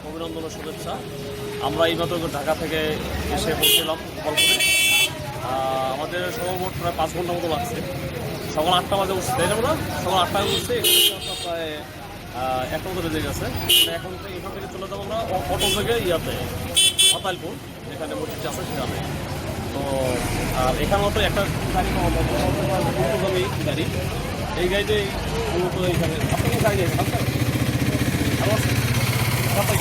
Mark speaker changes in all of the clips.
Speaker 1: অভিনন্দন শুভেচ্ছা। আমরা এই এইমাত্র ঢাকা থেকে এসে পৌঁছলাম আহ, আমাদের সর্বমোট প্রায় পাঁচ ঘণ্টা মতো লাগছে। সকাল আটটা বাজে উঠছে তাই না সকাল আটটায় উঠছে প্রায় একটা মতো বেজে গেছে। এখন থেকে এখান থেকে চলে যাব আমরা অটো থেকে ইয়াতে হতালপুর যেখানে মসজিদ আছে সেখানে তো আর এখানেও তো একটা গাড়ি পাওয়া গাড়ি। এই গাড়িটাই মূলত এইখানে আপনি গাড়ি আছে? ভালো আছে? আপনার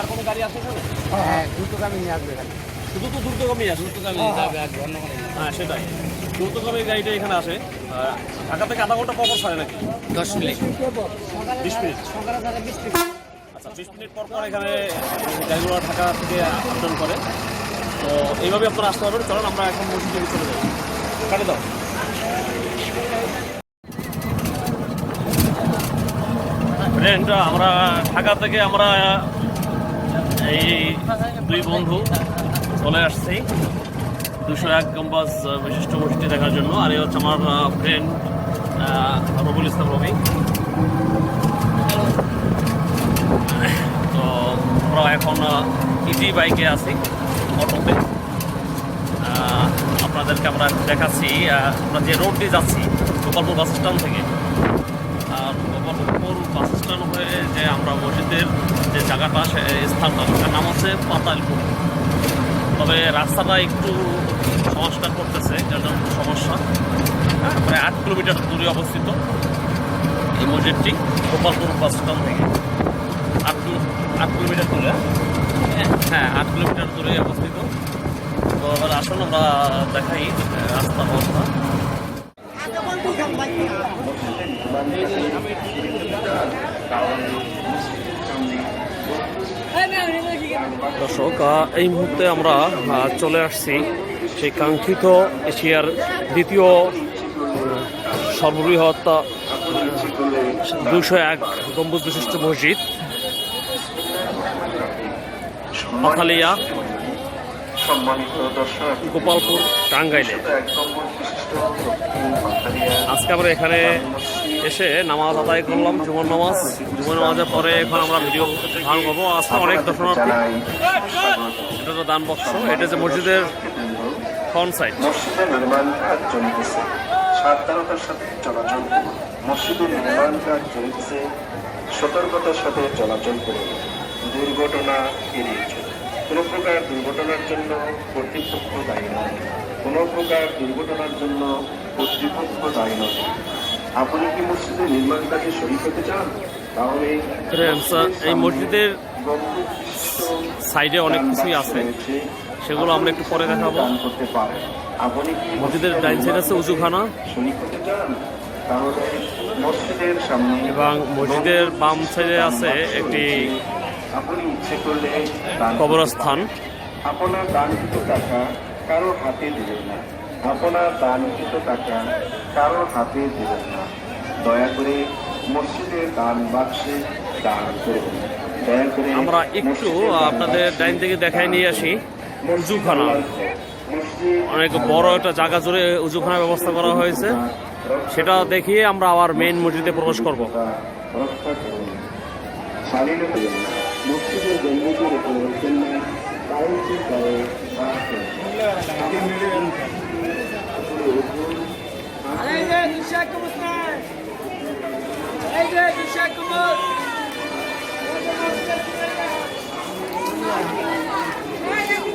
Speaker 1: আর কোনো গাড়ি আছে এখানে?
Speaker 2: হ্যাঁ দ্রুতগামী নিয়ে আসবে এখানে।
Speaker 1: শুধু তো দ্রুতগামী আছে। দ্রুতগামী
Speaker 2: যাবে অন্য
Speaker 1: হ্যাঁ সেটাই। দ্রুতগামী গাড়িটা এখানে আসে। ঢাকা থেকে আধা ঘণ্টা পর ছাড়ে নাকি?
Speaker 2: দশ মিনিট।
Speaker 1: বিশ মিনিট। আচ্ছা বিশ মিনিট। পর পর এখানে গাড়িগুলো ঢাকা থেকে আপডাউন করে। তো এইভাবে আপনারা আসতে পারবেন। চলেন, আমরা এখন মসজিদে চলে যাই। কাটে দাও। ফ্রেন্ড আমরা ঢাকা থেকে আমরা এই দুই বন্ধু চলে আসছি। দুশো এক গম্বাজ বিশিষ্ট মসজিদটি দেখার জন্য। আর এই হচ্ছে আমার ফ্রেন্ড রবুল ইসলাম রবি তো আমরা এখন ইজি বাইকে আছি অটোতে। আপনাদেরকে আমরা দেখাচ্ছি আমরা যে রোড দিয়ে যাচ্ছি, গোপালপুর বাস স্ট্যান্ড থেকে। আর গোপালপুর বাস স্ট্যান্ড হয়ে যে আমরা মসজিদের যে জায়গাটা, সে স্থানটা, সেটার নাম হচ্ছে পাতালপুর। তবে রাস্তাটা একটু সংস্কার করতেছে, যার জন্য সমস্যা। হ্যাঁ প্রায় আট কিলোমিটার দূরে অবস্থিত এই মসজিদটি, গোপালপুর বাস স্ট্যান্ড থেকে। আট আট কিলোমিটার দূরে হ্যাঁ, আট কিলোমিটার দূরে অবস্থিত। তো এবার আসুন আমরা দেখাই রাস্তা অবস্থা। দর্শক এই মুহূর্তে আমরা চলে আসছি সেই কাঙ্ক্ষিত এশিয়ার দ্বিতীয় সর্ববৃহৎ দুশো এক গম্বুজ বিশিষ্ট মসজিদ। পাথালিয়া
Speaker 3: সম্মানিত দর্শক
Speaker 1: গোপালপুর টাঙ্গাইলে। আজকে আমরা এখানে এসে নামাজ আদায় করলাম জুমন নামাজ। জুমন নামাজের পরে এখন আমরা ভিডিও ধারণ করব। আজকে অনেক দর্শনার্থী। এটা তো দান বক্স। এটা যে মসজিদের ফ্রন্ট সাইড
Speaker 3: মসজিদের নির্মাণ কাজ চলতেছে। সাবধানতার সাথে চলাচল করুন। মসজিদের নির্মাণ কাজ চলতেছে। সতর্কতার সাথে চলাচল করুন। দুর্ঘটনা এড়িয়ে চলুন। কোনো প্রকার দুর্ঘটনার জন্য কর্তৃপক্ষ দায়ী নয়। কোনো প্রকার দুর্ঘটনার জন্য কর্তৃপক্ষ দায়ী নয়। আপনি কি মসজিদের নির্মাণ কাজে শরীর হতে চান? তাহলে
Speaker 1: এই মসজিদের সাইডে অনেক কিছুই আছে। সেগুলো আমরা একটু পরে দেখাবো। মসজিদের ডাইন সাইড আছে উজুখানা এবং মসজিদের বাম সাইডে আছে একটি
Speaker 3: আপনি ইচ্ছে করলে
Speaker 1: কবরস্থান।
Speaker 3: আপনার দানকৃত টাকা কারও হাতে দিবেন না। আপনার দানকৃত টাকা কারও হাতে দিবেন না। দয়া করে মসজিদের দান বাক্সে দান করুন দয়া করে
Speaker 1: আমরা একটু আপনাদের ডাইন থেকে দেখাই নিয়ে আসি। উজুখানা। অনেক বড় একটা জায়গা জুড়ে উজুখানার ব্যবস্থা করা হয়েছে। সেটা দেখিয়ে আমরা আবার মেইন মসজিদে প্রবেশ করব।
Speaker 3: মসজিদের গম্বুজের উপর জন্য কাউকে গায়ে হাত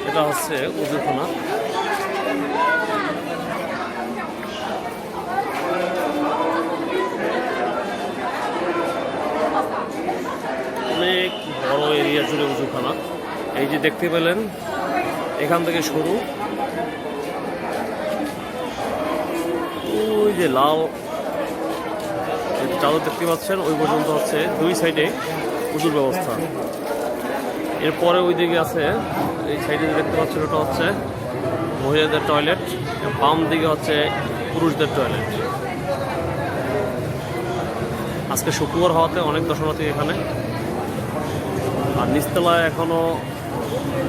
Speaker 1: এটা হচ্ছে উজুখানা অনেক বড় এরিয়া জুড়ে উজুখানা। এই যে দেখতে পেলেন, এখান থেকে শুরু ওই যে যে চাদর দেখতে পাচ্ছেন, ওই পর্যন্ত হচ্ছে দুই সাইডে উজুর ব্যবস্থা। এরপরে ওই দিকে আছে, এই সাইডে দেখতে পাচ্ছেন, ওটা হচ্ছে মহিলাদের টয়লেট, বাম দিকে হচ্ছে পুরুষদের টয়লেট। আজকে শুক্রবার হওয়াতে অনেক দর্শনার্থী এখানে। আর নিচতলায় এখনও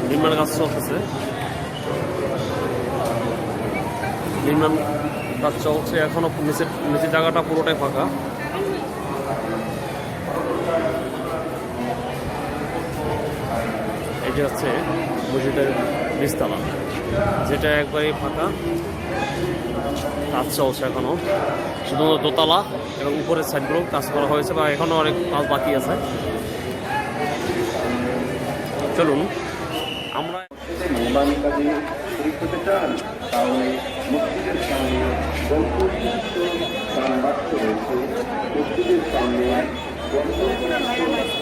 Speaker 1: নির্মাণ কাজ চলতেছে। নির্মাণ কাজ চলছে এখনও, নিচের নিচের জায়গাটা পুরোটাই ফাঁকা। এটি হচ্ছে মসজিদের নিচতলা, যেটা একবারই ফাঁকা। কাজ চলছে এখনও। শুধু দোতলা এবং উপরের সাইডগুলো কাজ করা হয়েছে বা এখনও অনেক কাজ বাকি আছে। চলুন। আমরা
Speaker 3: তাহলে মসজিদের সামনে গল্পবিশিষ্ট গান বাক্স রয়েছে মসজিদের আপনি দর্শনার্থী
Speaker 1: এদিকে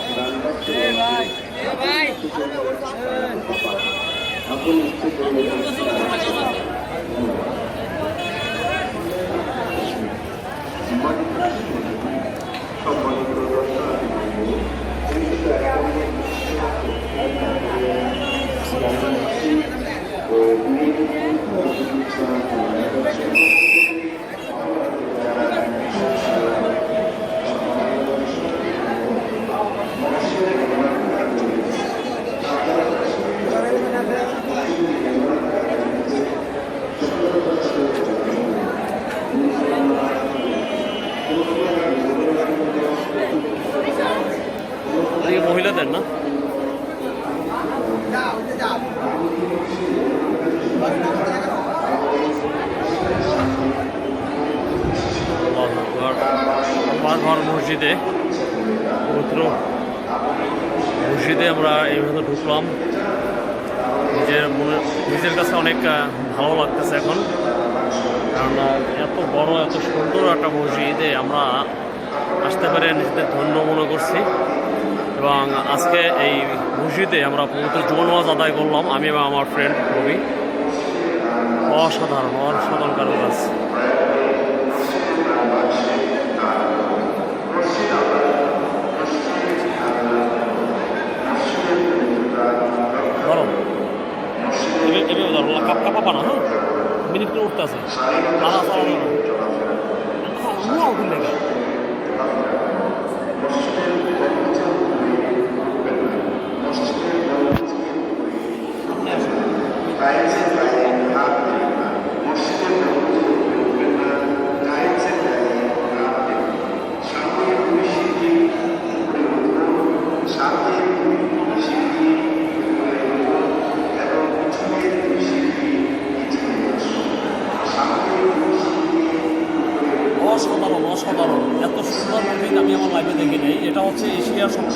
Speaker 1: মহিলাদের না আমার ঘর মসজিদে পবিত্র মসজিদে আমরা ঢুকলাম নিজের মনে, নিজের কাছে অনেক ভালো লাগতেছে এখন। কারণ এত বড়, এত সুন্দর একটা মসজিদে আমরা আসতে পেরে নিজেদের ধন্য মনে করছি। এবং আজকে এই মসজিদে আমরা পবিত্র জুমন নামাজ আদায় করলাম। আমি এবং আমার ফ্রেন্ড রবি। অসাধারণ অসাধারণ কারণ কাজ ধরো এবার এবার ধরো কাপ কাপা পানা হ্যাঁ মিনিট করে উঠতে আছে আলা চালানো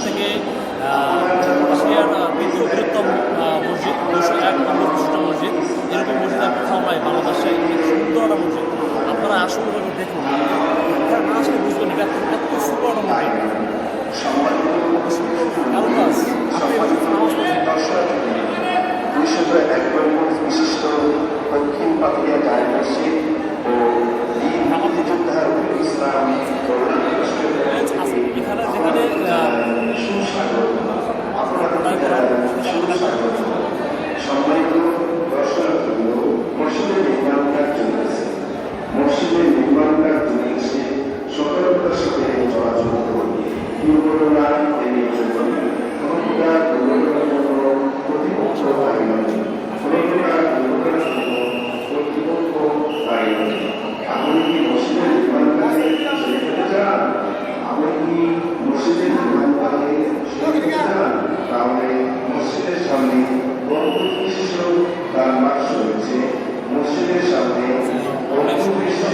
Speaker 1: থেকে বৃহত্তম মসজিদ, দুশো এক নম্বর বিশিষ্ট মসজিদ। এরকম মসজিদ আর কোথাও নাই বাংলাদেশে সুন্দর মসজিদ। আপনারা আসুন, দেখুন। আসলে বুঝবেন এটা এত সুন্দর মসজিদ এত সুন্দর কারুকাজ আপনি এবার নামাজ পড়ছেন
Speaker 3: দুইশত এক নম্বর বিশিষ্ট দক্ষিণ পাতিয়া জায় মসজিদ ও দিন মুক্তিযোদ্ধার ইসলাম কল্যাণ ট্রাস্টের
Speaker 1: বেঞ্চ আছে এখানে যেখানে আদায় করা
Speaker 3: সম্মানিত দর্শনার্থীবৃন্দ মসজিদের নির্মাণ কাজ চলতেছে মসজিদের নির্মাণ কাজ চলতেছে সতর্কতার সাথে চলাচল করুন দুর্ঘটনা এড়িয়ে চলুন কোনো প্রকার দুর্ঘটনার জন্য কর্তৃপক্ষ দায়ী নয় কোনো প্রকার দুর্ঘটনার জন্য কর্তৃপক্ষ দায়ী নয় আপনি কি মসজিদের নির্মাণ কাজে শরীর হতে চান আপনি কি মসজিদের নির্মাণ কাজে শরীর হতে চান তাহলে মসজিদের সামনে বড় বিশিষ্ট দান বাক্স রয়েছে মসজিদের সামনে বড় বিশিষ্ট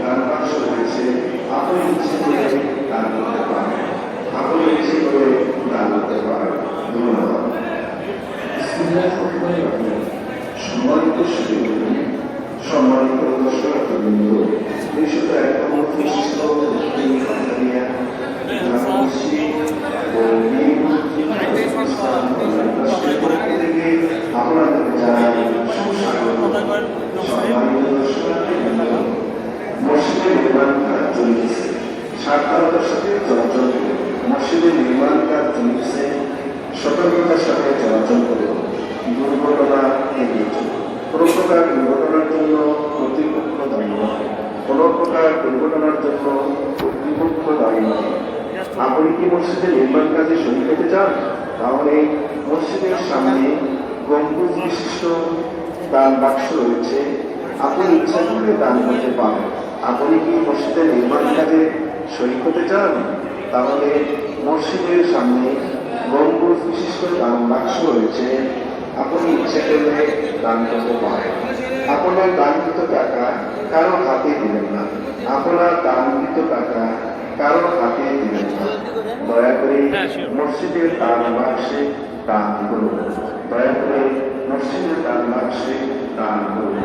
Speaker 3: দান বাক্স রয়েছে আপনি ইচ্ছে করে দান করতে পারেন আপনি ইচ্ছে করে দান করতে পারেন ধন্যবাদ সম্মানিত সুযোগ সম্মানিত দর্শকবৃন্দ দুইশত এক নম্বর বিশিষ্ট দক্ষিণ তানজানিয়া জামামসি ও নিউ ইসলাম কল্যাণ পক্ষ থেকে আপনাদের জানাই সুস্বাগত
Speaker 1: আদায় করেন
Speaker 3: সম্মানিত দর্শকবৃন্দ মসজিদের নির্মাণ কাজ চলতেছে সাবধানতার সাথে চলাচল করুন মসজিদের নির্মাণ কাজ চলতেছে সতর্কতার সাথে চলাচল করুন দুর্ঘটনা এড়িয়ে চলুন কোনো প্রকার দুর্ঘটনার জন্য কর্তৃপক্ষ দায়ী নয় কোনো প্রকার দুর্ঘটনার জন্য কর্তৃপক্ষ দায়ী নয়। আপনি কি মসজিদের নির্মাণ কাজে শরীর পেতে চান? তাহলে মসজিদের সামনে গম্বুজ বিশিষ্ট দান বাক্স রয়েছে। আপনি ইচ্ছা করলে দান করতে পারেন। আপনি কি মসজিদের নির্মাণ কাজে শরিক হতে চান? তাহলে মসজিদের সামনে গম্বুজ বিশিষ্ট দান বাক্স রয়েছে। আপনি ইচ্ছে করলে দান করতে পারেন। আপনার দানকৃত টাকা কারও হাতে দিবেন না। আপনার দানকৃত টাকা কারও হাতে দিবেন না। দয়া করে মসজিদের দান বাক্সে দান করুন। দয়া করে মসজিদের দান বাক্সে দান করুন।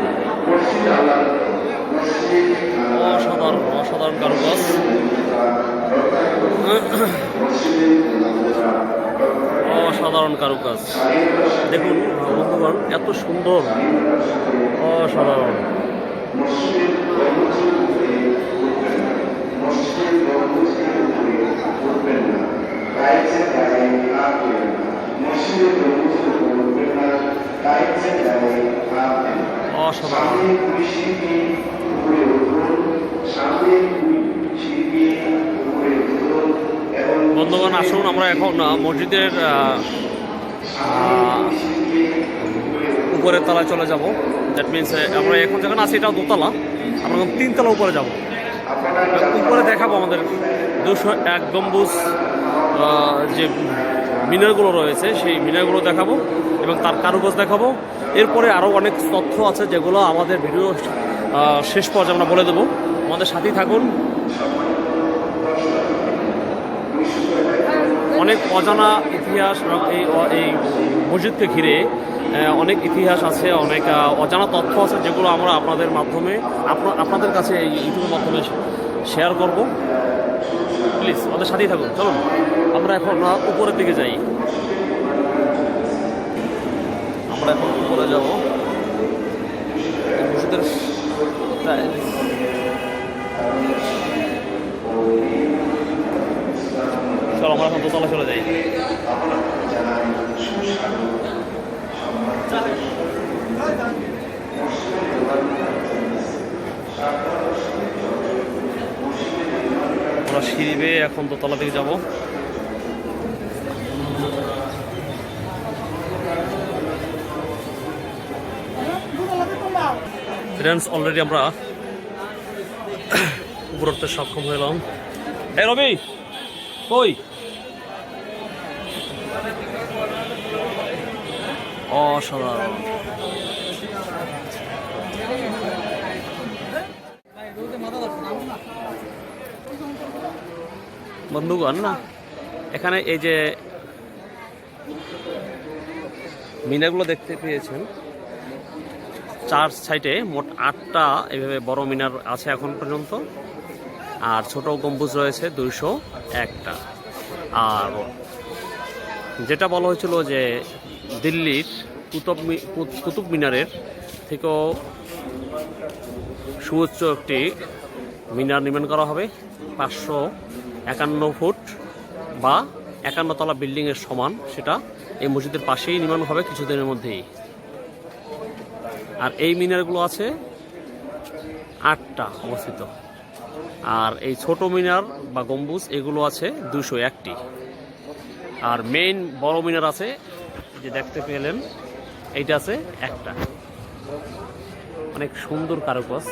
Speaker 3: মসজিদ আল্লাহ মসজিদ
Speaker 1: অসাধারণ অসাধারণ কারুকাজ। অসাধারণ কারুকাজ। দেখুন বন্ধুগণ এত সুন্দর অসাধারণ। অসাধারণ। বন্ধুগণ আসুন আমরা এখন মসজিদের উপরের তলায় চলে যাব। দ্যাট মিনস আমরা এখন যেখানে আছি এটা দোতলা। আমরা এখন তিনতলা উপরে যাব। উপরে দেখাবো আমাদের দুশো এক গম্বুজ যে মিনারগুলো রয়েছে, সেই মিনারগুলো দেখাবো এবং তার কারুকাজ দেখাবো। এরপরে আরও অনেক তথ্য আছে যেগুলো আমাদের ভিডিও শেষ পর্যায়ে আমরা বলে দেবো। আমাদের সাথেই থাকুন। অনেক অজানা ইতিহাস এই এই মসজিদকে ঘিরে অনেক ইতিহাস আছে, অনেক অজানা তথ্য আছে যেগুলো আমরা আপনাদের মাধ্যমে, আপনা- আপনাদের কাছে এই ইউটিউবের মাধ্যমে শেয়ার করব। প্লিজ আমাদের সাথেই থাকুন, চলুন। আমরা এখন উপরের দিকে যাই। আমরা এখন উপরে যাব। মসজিদের আমরা এখন দোতলা চলে যাই। আমরা সিঁড়ি বেয়ে এখন দোতলা দিকে যাব। ফ্রেন্ডস অলরেডি আমরা উপর উঠতে সক্ষম হলাম এই রবি, কই? অসাধারণ। বন্ধুগণ, না? এখানে এই যে মিনারগুলো দেখতে পেয়েছেন, চার সাইডে মোট আটটা এইভাবে বড় মিনার আছে এখন পর্যন্ত, আর ছোট গম্বুজ রয়েছে দুইশো একটা। আর যেটা বলা হয়েছিল যে দিল্লির কুতুব কুতুব মিনারের থেকেও সুউচ্চ একটি মিনার নির্মাণ করা হবে। পাঁচশো একান্ন ফুট বা একান্নতলা বিল্ডিংয়ের সমান সেটা এই মসজিদের পাশেই নির্মাণ হবে কিছুদিনের মধ্যেই। আর এই মিনারগুলো আছে আটটা অবস্থিত। আর এই ছোট মিনার বা গম্বুজ এগুলো আছে দুশো একটি। আর মেইন বড় মিনার আছে যে দেখতে পেলেন এইটা আছে একটা। অনেক সুন্দর কারুকাজ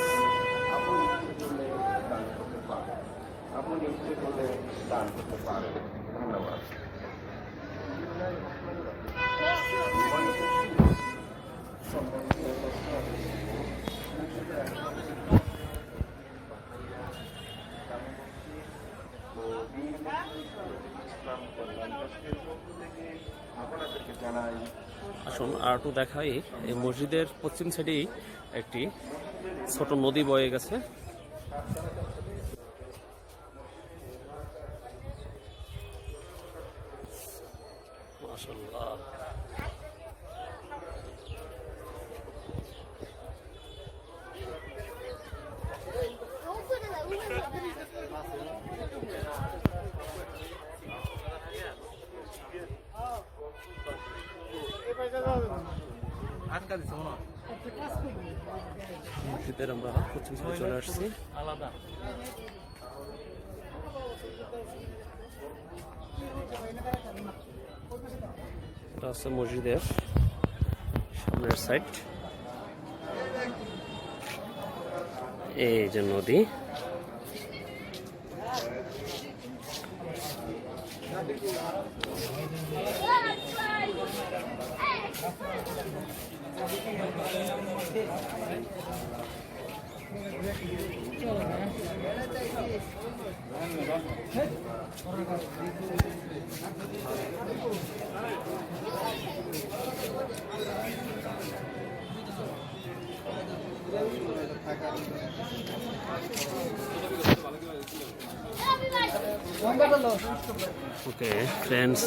Speaker 3: আপনি ইচ্ছে করলে দান করতে পারেন ধন্যবাদ আপনাদেরকে জানাই
Speaker 1: আসুন আর দেখাই এই মসজিদের পশ্চিম সাইডেই একটি ছোট নদী বয়ে গেছে মাশাআল্লাহ। মসজিদের আমরা পশ্চিম সাইডে চলে আসছি আলাদা এটা হচ্ছে মসজিদের সামনের সাইড এই যে নদী ওকে ফ্রেন্ডস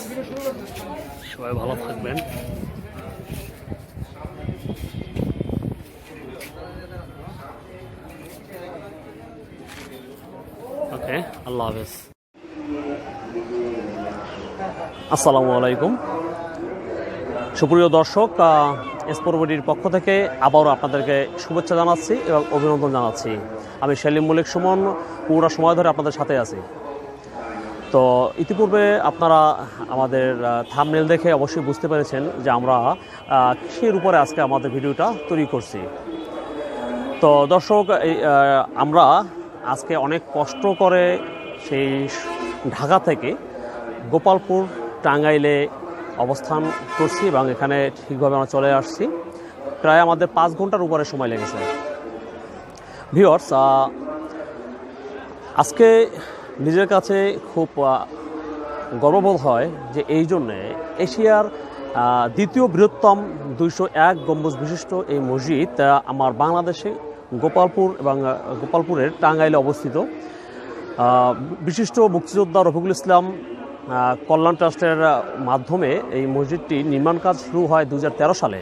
Speaker 1: সবাই ভালো থাকবেন। ওকে আল্লাহ হাফেজ। আসসালামু আলাইকুম। সুপ্রিয় দর্শক এসপরবডির পক্ষ থেকে আবারও আপনাদেরকে শুভেচ্ছা জানাচ্ছি এবং অভিনন্দন জানাচ্ছি। আমি সেলিম মল্লিক সুমন, পুরো সময় ধরে আপনাদের সাথে আছি। তো ইতিপূর্বে আপনারা আমাদের থামনেল দেখে অবশ্যই বুঝতে পেরেছেন যে আমরা কৃষির উপরে আজকে আমাদের ভিডিওটা তৈরি করছি। তো দর্শক আমরা আজকে অনেক কষ্ট করে সেই ঢাকা থেকে গোপালপুর টাঙ্গাইলে অবস্থান করছি এবং এখানে ঠিকভাবে আমরা চলে আসছি। প্রায় আমাদের পাঁচ ঘণ্টার উপরে সময় লেগেছে। ভিওর্স আজকে নিজের কাছে খুব গর্ববোধ হয় যে এই জন্যে এশিয়ার দ্বিতীয় বৃহত্তম দুইশো এক গম্বুজ বিশিষ্ট এই মসজিদ আমার বাংলাদেশে গোপালপুর এবং গোপালপুরের টাঙ্গাইলে অবস্থিত। বিশিষ্ট মুক্তিযোদ্ধা রফিকুল ইসলাম কল্যাণ ট্রাস্টের মাধ্যমে এই মসজিদটি নির্মাণ কাজ শুরু হয় দু হাজার তেরো সালে।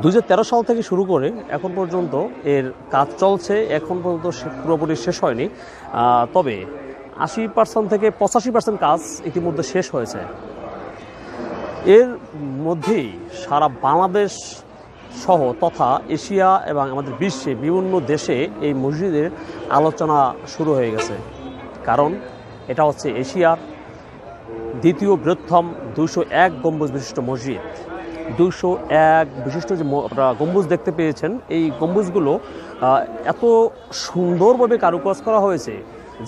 Speaker 1: দু হাজার তেরো সাল থেকে শুরু করে এখন পর্যন্ত এর কাজ চলছে, এখন পর্যন্ত পুরোপুরি শেষ হয়নি। তবে আশি পার্সেন্ট থেকে পঁচাশি পার্সেন্ট কাজ ইতিমধ্যে শেষ হয়েছে। এর মধ্যেই সারা বাংলাদেশ সহ তথা এশিয়া এবং আমাদের বিশ্বে বিভিন্ন দেশে এই মসজিদের আলোচনা শুরু হয়ে গেছে। কারণ এটা হচ্ছে এশিয়ার দ্বিতীয় বৃহত্তম দুশো এক গম্বুজ বিশিষ্ট মসজিদ। দুশো এক বিশিষ্ট যে আপনারা গম্বুজ দেখতে পেয়েছেন, এই গম্বুজগুলো এত সুন্দরভাবে কারুকাজ করা হয়েছে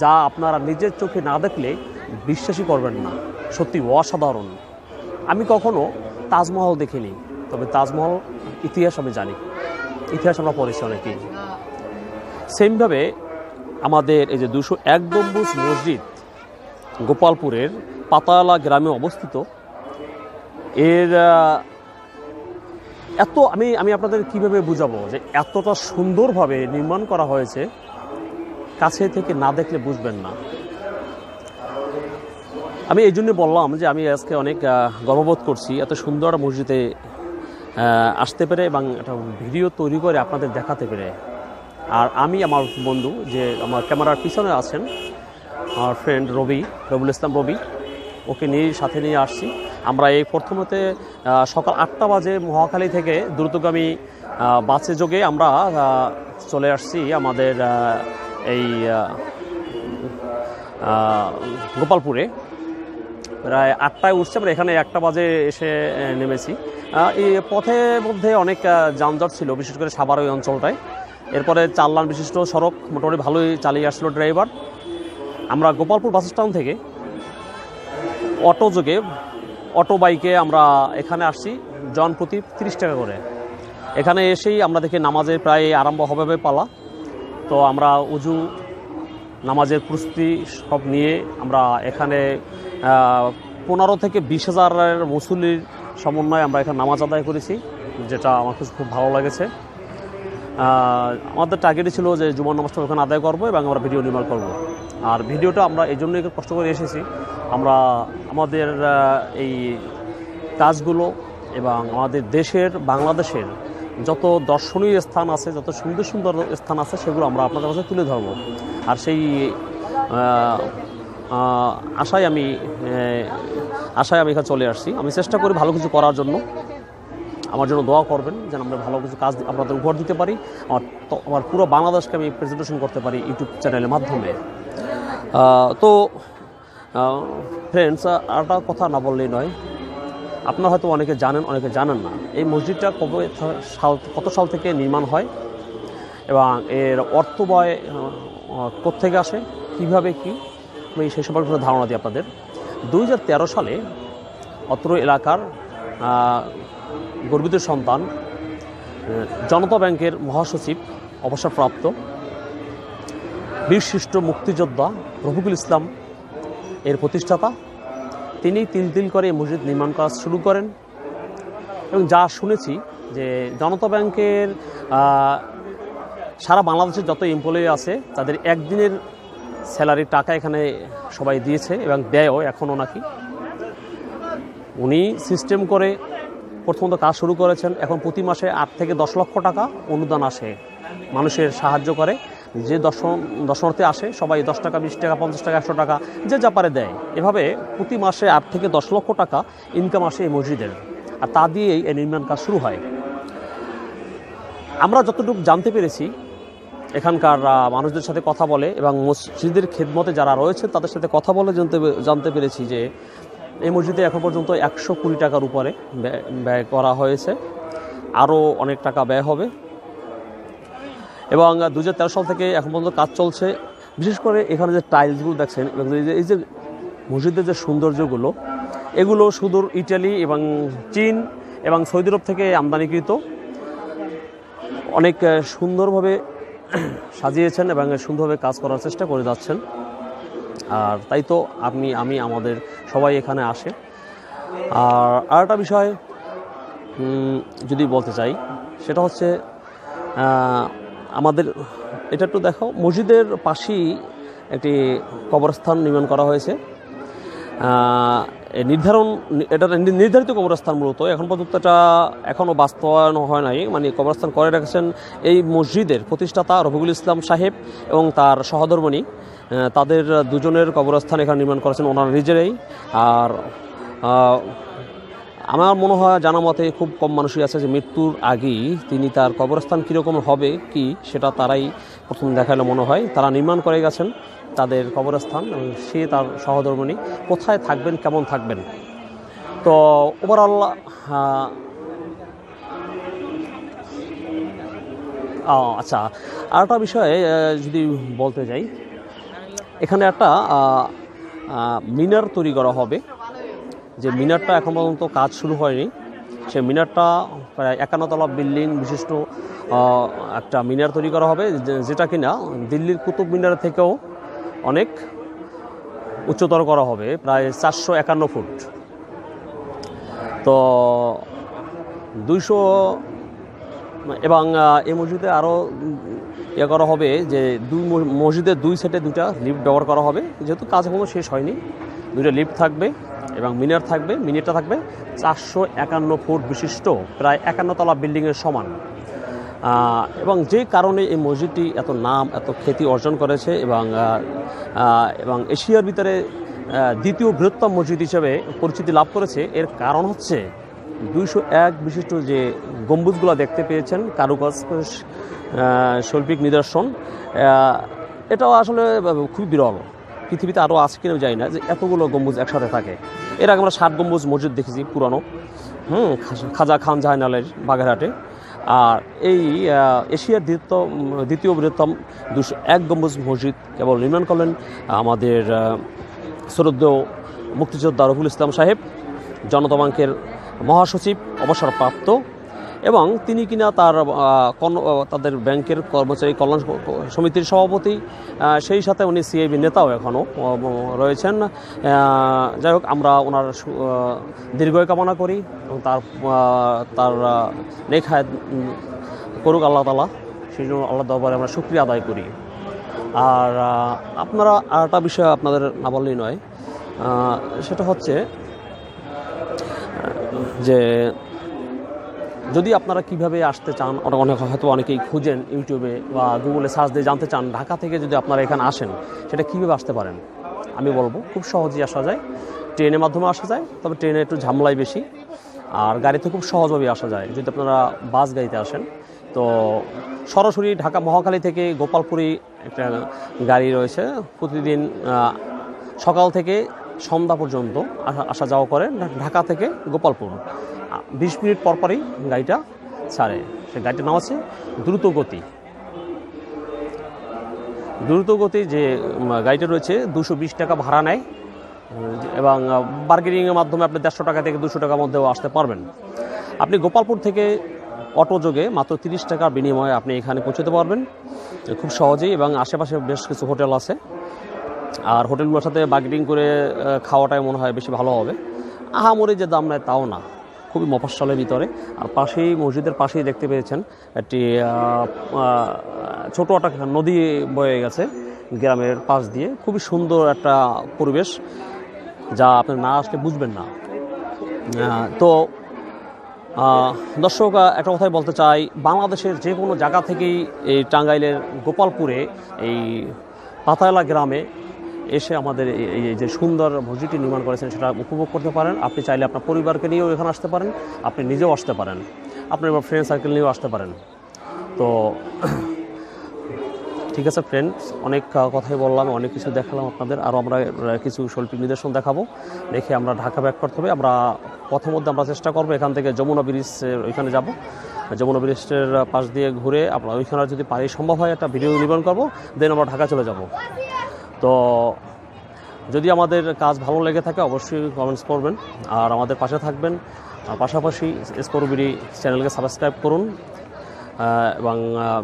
Speaker 1: যা আপনারা নিজের চোখে না দেখলে বিশ্বাসই করবেন না। সত্যি অসাধারণ। আমি কখনো তাজমহল দেখিনি, তবে তাজমহল ইতিহাস আমি জানি। ইতিহাস আমরা পড়েছি অনেকেই। সেমভাবে আমাদের এই যে দুশো এক গম্বুজ মসজিদ গোপালপুরের পাতালা গ্রামে অবস্থিত। এর এত, আমি আমি আপনাদের কীভাবে বুঝাবো যে এতটা সুন্দরভাবে নির্মাণ করা হয়েছে, কাছে থেকে না দেখলে বুঝবেন না। আমি এই জন্য বললাম যে আমি আজকে অনেক গর্ববোধ করছি এত সুন্দর মসজিদে আসতে পেরে এবং একটা ভিডিও তৈরি করে আপনাদের দেখাতে পেরে। আর আমি, আমার বন্ধু যে আমার ক্যামেরার পিছনে আছেন আমার ফ্রেন্ড রবি রবুল ইসলাম রবি ওকে নিয়ে, সাথে নিয়ে আসছি। আমরা এই প্রথমতে সকাল আটটা বাজে মহাখালী থেকে দ্রুতগামী বাসে যোগে আমরা চলে আসছি আমাদের এই গোপালপুরে। প্রায় আটটায় উঠছে আমরা, এখানে একটা বাজে এসে নেমেছি। এই পথে মধ্যে অনেক যানজট ছিল, বিশেষ করে সাভার ওই অঞ্চলটায়। এরপরে চার বিশিষ্ট সড়ক মোটামুটি ভালোই চালিয়ে আসলো ড্রাইভার। আমরা গোপালপুর বাস স্ট্যান্ড থেকে অটো যোগে অটো বাইকে আমরা এখানে আসছি, জন প্রতি তিরিশ টাকা করে। এখানে এসেই আমরা দেখি নামাজের প্রায় আরম্ভ হবে পালা। তো আমরা উজু, নামাজের প্রস্তুতি সব নিয়ে আমরা এখানে পনেরো থেকে বিশ হাজারের মুসল্লির সমন্বয়ে আমরা এখানে নামাজ আদায় করেছি, যেটা আমার কাছে খুব ভালো লেগেছে। আমাদের টার্গেটই ছিল যে জুমার নামাজটা ওখানে আদায় করব এবং আমরা ভিডিও নির্মাণ করব। আর ভিডিওটা আমরা এই জন্যই কষ্ট করে এসেছি। আমরা আমাদের এই কাজগুলো এবং আমাদের দেশের, বাংলাদেশের যত দর্শনীয় স্থান আছে, যত সুন্দর সুন্দর স্থান আছে, সেগুলো আমরা আপনাদের কাছে তুলে ধরবো। আর সেই আশায় আমি আশায় আমি এখানে চলে আসছি। আমি চেষ্টা করি ভালো কিছু করার জন্য। আমার জন্য দোয়া করবেন যেন আমরা ভালো কিছু কাজ আপনাদের উপহার দিতে পারি। আমার আমার পুরো বাংলাদেশকে আমি প্রেজেন্টেশন করতে পারি ইউটিউব চ্যানেলের মাধ্যমে। তো ফ্রেন্ডস আরেকটা কথা না বললেই নয়। আপনারা হয়তো অনেকে জানেন অনেকে জানেন না। এই মসজিদটা কবে সাল কত সাল থেকে নির্মাণ হয় এবং এর অর্থ ব্যয় কোথেকে আসে, কীভাবে কী? আমি সেই সম্পর্কে কোনো ধারণা দিই আপনাদের। দু হাজার তেরো সালে অত্র এলাকার গর্বিত সন্তান জনতা ব্যাংকের মহাসচিব, অবসরপ্রাপ্ত বীরশিষ্ট মুক্তিযোদ্ধা রফিকুল ইসলাম এর প্রতিষ্ঠাতা। তিনি তিল তিল করে মসজিদ নির্মাণ কাজ শুরু করেন এবং যা শুনেছি যে জনতা ব্যাংকের সারা বাংলাদেশের যত এমপ্লয়ি আছে, তাদের একদিনের স্যালারির টাকা এখানে সবাই দিয়েছে এবং দেয়ও এখনও নাকি। উনি সিস্টেম করে প্রথমত কাজ শুরু করেছেন। এখন প্রতি মাসে আট থেকে দশ লক্ষ টাকা অনুদান আসে। মানুষের সাহায্য করে। যে দর্শন দর্শনার্থী আসে, সবাই দশ টাকা, বিশ টাকা, পঞ্চাশ টাকা, একশো টাকা, যে যা পারে দেয়। এভাবে প্রতি মাসে আট থেকে দশ লক্ষ টাকা ইনকাম আসে এই মসজিদের। আর তা দিয়েই এই নির্মাণ কাজ শুরু হয়। আমরা যতটুকু জানতে পেরেছি, এখানকার মানুষদের সাথে কথা বলে এবং মসজিদের খেদমতে যারা রয়েছে, তাদের সাথে কথা বলে জানতে জানতে পেরেছি যে এই মসজিদে এখন পর্যন্ত একশো কুড়ি টাকার উপরে ব্যয়- ব্যয় করা হয়েছে। আরও অনেক টাকা ব্যয় হবে। এবং দু হাজার তেরো সাল থেকে এখন পর্যন্ত কাজ চলছে। বিশেষ করে এখানে যে টাইলসগুলো দেখছেন এই যে- মসজিদের যে সৌন্দর্যগুলো, এগুলো সুদূর ইটালি এবং চীন এবং সৌদি আরব থেকে আমদানিকৃত। অনেক সুন্দরভাবে সাজিয়েছেন এবং সুন্দরভাবে কাজ করার চেষ্টা করে যাচ্ছেন। আর তাই তো আপনি, আমি, আমাদের সবাই এখানে আসে। আর আরেকটা বিষয় যদি বলতে চাই, সেটা হচ্ছে আমাদের, এটা একটু দেখো মসজিদের পাশেই একটি কবরস্থান নির্মাণ করা হয়েছে। নির্ধারণ, এটা নির্ধারিত কবরস্থান মূলত। এখন পর্যন্ত এটা এখনও বাস্তবায়ন হয় নাই। মানে কবরস্থান করে রেখেছেন এই মসজিদের প্রতিষ্ঠাতা রফিকুল ইসলাম সাহেব এবং তার সহধর্মণী তাদের দুজনের কবরস্থান এখানে নির্মাণ করেছেন ওনারা নিজেরাই। আর আমার মনে হয় জানা মতে খুব কম মানুষই আছে যে মৃত্যুর আগেই তিনি তার কবরস্থান কীরকম হবে, কি সেটা তারাই প্রথম দেখালে মনে হয়। তারা নির্মাণ করে গেছেন তাদের কবরস্থান এবং সে তার সহধর্মণী কোথায় থাকবেন, কেমন থাকবেন? তো ওভারঅল আচ্ছা আরেকটা বিষয়ে যদি বলতে যাই, এখানে একটা মিনার তৈরি করা হবে। যে মিনারটা এখন পর্যন্ত কাজ শুরু হয়নি। সেই মিনারটা প্রায় একান্নতলা বিল্ডিং বিশিষ্ট একটা মিনার তৈরি করা হবে যেটা কিনা দিল্লির কুতুব মিনার থেকেও অনেক উচ্চতর করা হবে, প্রায় চারশো একান্ন ফুট। তো দুইশো, এবং এই মসজিদে আরও ইয়ে করা হবে যে দুই মসজিদের দুই সেটে দুটা লিফট ব্যবহার করা হবে। যেহেতু কাজ এখনও শেষ হয়নি, দুইটা লিফট থাকবে। এবং মিনার থাকবে, মিনিটটা থাকবে চারশো একান্ন ফুট বিশিষ্ট, প্রায় একান্নতলা বিল্ডিংয়ের সমান। এবং যে কারণে এই মসজিদটি এত নাম, এত খ্যাতি অর্জন করেছে এবং এবং এশিয়ার ভিতরে দ্বিতীয় বৃহত্তম মসজিদ হিসেবে পরিচিতি লাভ করেছে। এর কারণ হচ্ছে দুইশো এক বিশিষ্ট যে গম্বুজগুলো দেখতে পেয়েছেন কারুকাজ শৈল্পিক নিদর্শন এটাও আসলে খুব বিরল। পৃথিবীতে আরও আছে কিনা যাই না যে এতগুলো গম্বুজ একসাথে থাকে। এর আগে আমরা ষাট গম্বুজ মসজিদ দেখেছি, পুরানো। হুম, খাজা- খান জাহানালের বাগেরহাটে। আর এই এশিয়ার দ্বিতীয় দ্বিতীয় বৃহত্তম দুশো এক গম্বুজ মসজিদ কেবল নির্মাণ করলেন আমাদের শ্রদ্ধেয় মুক্তিযোদ্ধা রফুল ইসলাম সাহেব, জনতা ব্যাংকের মহাসচিব, অবসরপ্রাপ্ত এবং তিনি কিনা তার তাদের ব্যাংকের কর্মচারী কল্যাণ সমিতির সভাপতি সেই সাথে উনি সিএবি নেতাও এখনও রয়েছেন। যাই হোক আমরা ওনার আহ, কামনা করি এবং তার তার নেখায় করুক আল্লাহ তালা সেই জন্য আল্লাহ দরবারে আমরা শুক্রিয়া আদায় করি। আর আপনারা আর একটা বিষয় আপনাদের না বললেই নয়। সেটা হচ্ছে যে যদি আপনারা কীভাবে আসতে চান, অনেক হয়তো অনেকেই খুঁজেন ইউটিউবে বা গুগলে সার্চ দিয়ে জানতে চান, ঢাকা থেকে যদি আপনারা এখানে আসেন, সেটা কীভাবে আসতে পারেন? আমি বলব, খুব সহজেই আসা যায়। ট্রেনের মাধ্যমে আসা যায়, তবে ট্রেনে একটু ঝামেলাই বেশি। আর গাড়িতে খুব সহজভাবেই আসা যায়। যদি আপনারা বাস গাড়িতে আসেন, তো সরাসরি ঢাকা মহাখালী থেকে গোপালপুরি একটা গাড়ি রয়েছে। প্রতিদিন সকাল থেকে সন্ধ্যা পর্যন্ত আসা- যাওয়া করে ঢাকা থেকে গোপালপুর। বিশ মিনিট পর পরই গাড়িটা ছাড়ে। সে গাড়িটার নাম আছে, দ্রুত গতি। দ্রুতগতি যে গাড়িটা রয়েছে, দুশো বিশ টাকা ভাড়া নেয়। এবং বার্গেনিংয়ের মাধ্যমে আপনি দেড়শো টাকা থেকে দুশো টাকার মধ্যেও আসতে পারবেন। আপনি গোপালপুর থেকে অটো যোগে মাত্র তিরিশ টাকার বিনিময়ে আপনি এখানে পৌঁছতে পারবেন। খুব সহজেই এবং আশেপাশে বেশ কিছু হোটেল আছে। আর হোটেলগুলোর সাথে বার্গেনিং করে খাওয়াটাই মনে হয় বেশি ভালো হবে। আহামরি যে দাম নেয় তাও না। খুবই মফস্বলের ভিতরে। আর পাশেই মসজিদের পাশেই দেখতে পেয়েছেন একটি আহ, একটা নদী বয়ে গেছে গ্রামের পাশ দিয়ে। খুবই সুন্দর একটা পরিবেশ যা আপনি না আসলে বুঝবেন না। তো দর্শক একটা কথাই বলতে চাই। বাংলাদেশের যে কোনো জায়গা থেকেই এই টাঙ্গাইলের গোপালপুরে এই পাতায়লা গ্রামে এসে আমাদের এই- যে সুন্দর মসজিদটি নির্মাণ করেছেন সেটা উপভোগ করতে পারেন। আপনি চাইলে আপনার পরিবারকে নিয়েও এখানে আসতে পারেন, আপনি নিজেও আসতে পারেন। আপনি আপনার ফ্রেন্ড সার্কেল নিয়েও আসতে পারেন। তো, ঠিক আছে ফ্রেন্ডস অনেক কথাই বললাম, অনেক কিছু দেখালাম আপনাদের। আরও আমরা কিছু শৈল্পিক নিদর্শন দেখাবো। দেখে আমরা ঢাকা ব্যাক করতে হবে। আমরা পথের মধ্যে আমরা চেষ্টা করব এখান থেকে যমুনা ব্রিজ ওইখানে যাব। যমুনা ব্রিজের পাশ দিয়ে ঘুরে আপনার ওইখানে যদি পারি সম্ভব হয় একটা ভিডিও নির্মাণ করব। দেন আমরা ঢাকা চলে যাব। তো যদি আমাদের কাজ ভালো লেগে থাকে, অবশ্যই কমেন্টস করবেন আর আমাদের পাশে থাকবেন। পাশাপাশি স্পোরবিডি চ্যানেলকে সাবস্ক্রাইব করুন এবং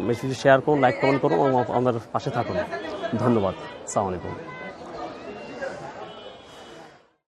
Speaker 1: বেশি শেয়ার করুন লাইক কমেন্ট করুন, এবং আমাদের পাশে থাকুন। ধন্যবাদ। সালাম আলাইকুম